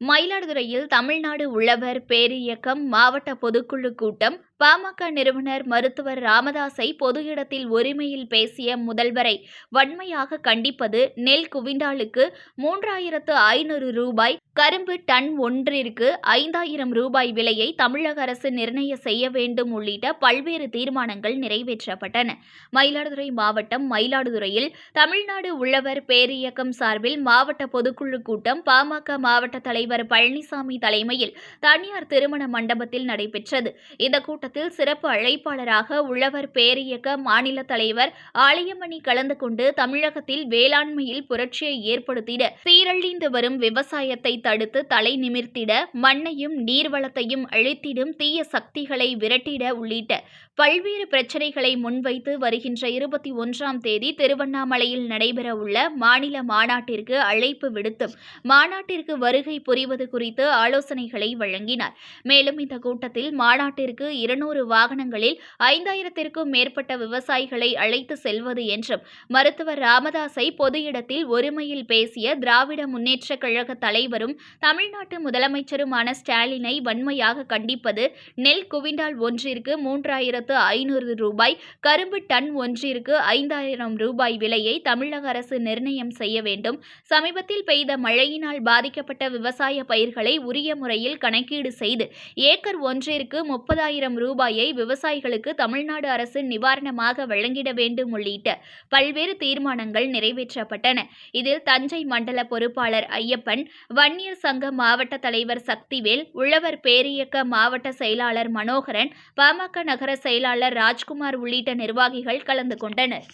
மயிலாடுதுறையில் தமிழ்நாடு உழவர் பேரியக்கம் மாவட்ட பொதுக்குழு கூட்டம் பாமக நிறுவனர் மருத்துவர் ராமதாஸை பொது இடத்தில் உரிமையில் பேசிய முதல்வரை வன்மையாக கண்டிப்பது நெல் குவிண்டாலுக்கு மூன்றாயிரத்து ஐநூறு ரூபாய் கரும்பு டன் ஒன்றிற்கு ஐந்தாயிரம் ரூபாய் விலையை தமிழக அரசு நிர்ணய செய்ய வேண்டும் உள்ளிட்ட பல்வேறு தீர்மானங்கள் நிறைவேற்றப்பட்டன. மயிலாடுதுறை மாவட்டம் மயிலாடுதுறையில் தமிழ்நாடு உழவர் பேரியக்கம் சார்பில் மாவட்ட பொதுக்குழு கூட்டம் பாமக மாவட்ட தலைவர் பழனிசாமி தலைமையில் தனியார் திருமண மண்டபத்தில் நடைபெற்றது. இந்த கூட்டத்தில் கூட்டத்தில் சிறப்பு அழைப்பாளராக உழவர் பேரியக்க மாநில தலைவர் ஆலயமணி கலந்து கொண்டு தமிழகத்தில் வேளாண்மையில் புரட்சியை ஏற்படுத்திட சீரழிந்து வரும் விவசாயத்தை தடுத்து தலை நிமிர்த்திட மண்ணையும் நீர்வளத்தையும் அழித்திடும் தீய சக்திகளை விரட்டிட உள்ளிட்ட பல்வேறு பிரச்சனைகளை முன்வைத்து வருகின்ற இருபத்தி ஒன்றாம் தேதி திருவண்ணாமலையில் நடைபெறவுள்ள மாநில மாநாட்டிற்கு அழைப்பு விடுத்தும் மாநாட்டிற்கு வருகை புரிவது குறித்து ஆலோசனைகளை வழங்கினார். மேலும் இந்த கூட்டத்தில் மாநாட்டிற்கு இரு இருநூறு வாகனங்களில் ஐந்தாயிரத்திற்கும் மேற்பட்ட விவசாயிகளை அழைத்து செல்வது என்றும் மருத்துவர் ராமதாஸை பொது இடத்தில் ஒருமையில் பேசிய திராவிட முன்னேற்றக் கழக தலைவரும் தமிழ்நாட்டு முதலமைச்சருமான ஸ்டாலினை வன்மையாக கண்டிப்பது நெல் குவிண்டால் ஒன்றிற்கு மூன்றாயிரத்து ஐநூறு ரூபாய் கரும்பு டன் ஒன்றிற்கு ஐந்தாயிரம் ரூபாய் விலையை தமிழக அரசு நிர்ணயம் செய்ய வேண்டும். சமீபத்தில் பெய்த மழையினால் பாதிக்கப்பட்ட விவசாய பயிர்களை உரிய முறையில் கணக்கீடு செய்து ஏக்கர் ஒன்றிற்கு முப்பதாயிரம் ரூபாயை விவசாயிகளுக்கு தமிழ்நாடு அரசு நிவாரணமாக வழங்கிட வேண்டும் உள்ளிட்ட பல்வேறு தீர்மானங்கள் நிறைவேற்றப்பட்டன. இதில் தஞ்சை மண்டல பொறுப்பாளர் ஐயப்பன் வன்னியர் சங்க மாவட்ட தலைவர் சக்திவேல் உழவர் பேரியக்க மாவட்ட செயலாளர் மனோகரன் பாமக நகர செயலாளர் ராஜ்குமார் உள்ளிட்ட நிர்வாகிகள் கலந்து கொண்டனர்.